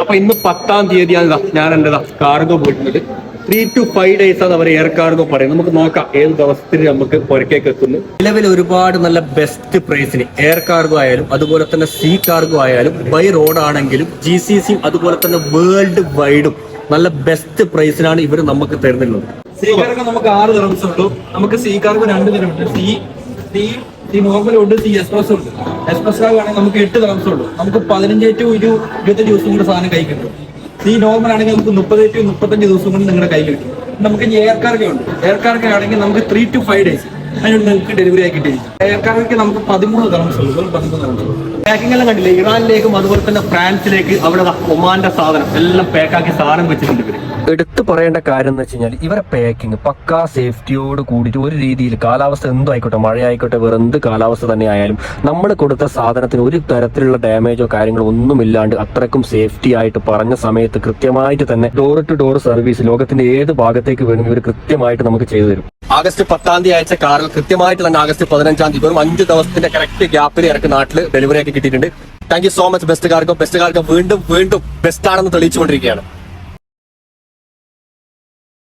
അപ്പൊ ഇന്ന് പത്താം തീയതിയാണ് ഞാൻ എന്റെ കാർഗോ പോയിട്ടുണ്ട്. ത്രീ ടു ഫൈവ് ഡേയ്സ് ആണ് അവർ എയർ കാർഗോ പറയുന്നത്. നമുക്ക് നോക്കാം ഏത് ദിവസത്തിൽ നമുക്ക് പുറക്കേക്ക് എത്തുന്നു. നിലവിൽ ഒരുപാട് നല്ല ബെസ്റ്റ് പ്രൈസിന് എയർ കാർഗോ ആയാലും അതുപോലെ തന്നെ സീ കാർഗോ ആയാലും ബൈ റോഡ് ആണെങ്കിലും ജി സി സിയും അതുപോലെ തന്നെ വേൾഡ് വൈഡും നല്ല ബെസ്റ്റ് പ്രൈസിനാണ് ഇവർ നമുക്ക് തരുന്നുള്ളത്. സീ കാർഗോ നമുക്ക് ആറ് ദിവസം ഉള്ളൂ. നമുക്ക് സീ കാർഗോ രണ്ട് ഉണ്ട് സി സീ സീ നോർമൽ ഉണ്ട് സീ എക്സ്പ്രസ് ഉണ്ട്. എക്സ്പ്രസ് ആണെങ്കിൽ നമുക്ക് എട്ട് ദിവസം ഉള്ളൂ. നമുക്ക് പതിനഞ്ച് ടു ഒരു ഇരുപത്തഞ്ച് ദിവസം കൊണ്ട് സാധനം കൈ കിട്ടും. സി നോർമൽ ആണെങ്കിൽ നമുക്ക് മുപ്പത് ടു മുപ്പത്തഞ്ച് ദിവസം കൊണ്ട് നിങ്ങളുടെ കൈ കിട്ടും. നമുക്ക് ഇനി എയർ കാർഗോ ഉണ്ട് എയർ കാർഗോ ആണെങ്കിൽ നമുക്ക് ത്രീ ടു ഫൈവ് ഡേയ്സ് അതിനുള്ളിൽ നിങ്ങൾക്ക് ഡെലിവറി ആയി കിട്ടിയിരിക്കും. നമുക്ക് പതിമൂന്ന് തരം വെറും പതിമൂന്ന് ദിവസം പാക്കിംഗ് എല്ലാം കണ്ടില്ലേ? ഇറാനിലേക്കും അതുപോലെ തന്നെ ഫ്രാൻസിലേക്ക് അവിടെ ഒമാന്റെ സാധനം എല്ലാം പാക്കാക്കി സാധനം വെച്ചിട്ടുണ്ട് ഇവർ. എടുത്തു പറയേണ്ട കാര്യം എന്ന് വെച്ച് കഴിഞ്ഞാൽ ഇവരെ പാക്കിംഗ് പക്കാ സേഫ്റ്റിയോട് കൂടിയിട്ട് ഒരു രീതിയിൽ കാലാവസ്ഥ എന്തോ ആയിക്കോട്ടെ മഴ ആയിക്കോട്ടെ വേറെ എന്ത് കാലാവസ്ഥ തന്നെ ആയാലും നമ്മൾ കൊടുത്ത സാധനത്തിന് ഒരു തരത്തിലുള്ള ഡാമേജോ കാര്യങ്ങളോ ഒന്നുമില്ലാണ്ട് അത്രക്കും സേഫ്റ്റി ആയിട്ട് പറഞ്ഞ സമയത്ത് കൃത്യമായിട്ട് തന്നെ ഡോർ ടു ഡോർ സർവീസ് ലോകത്തിന്റെ ഏത് ഭാഗത്തേക്ക് വേണമെങ്കിൽ ഇവർ കൃത്യമായിട്ട് നമുക്ക് ചെയ്തു തരും. ആഗസ്റ്റ് പത്താം തീയതി അയച്ച കാറിൽ കൃത്യമായിട്ട് തന്നെ ആഗസ്റ്റ് പതിനഞ്ചാം തീയതി വെറും അഞ്ച് ദിവസത്തിന്റെ കറക്റ്റ് ഗ്യാപ്പിൽ ഇറക്കി നാട്ടിൽ ഡെലിവറി ആക്കി കിട്ടിയിട്ടുണ്ട്. Thank you so much best കാർക്കും. Best കാർക്ക് വീണ്ടും വീണ്ടും ബെസ്റ്റ് ആണെന്ന് തെളിയിച്ചുകൊണ്ടിരിക്കുകയാണ്.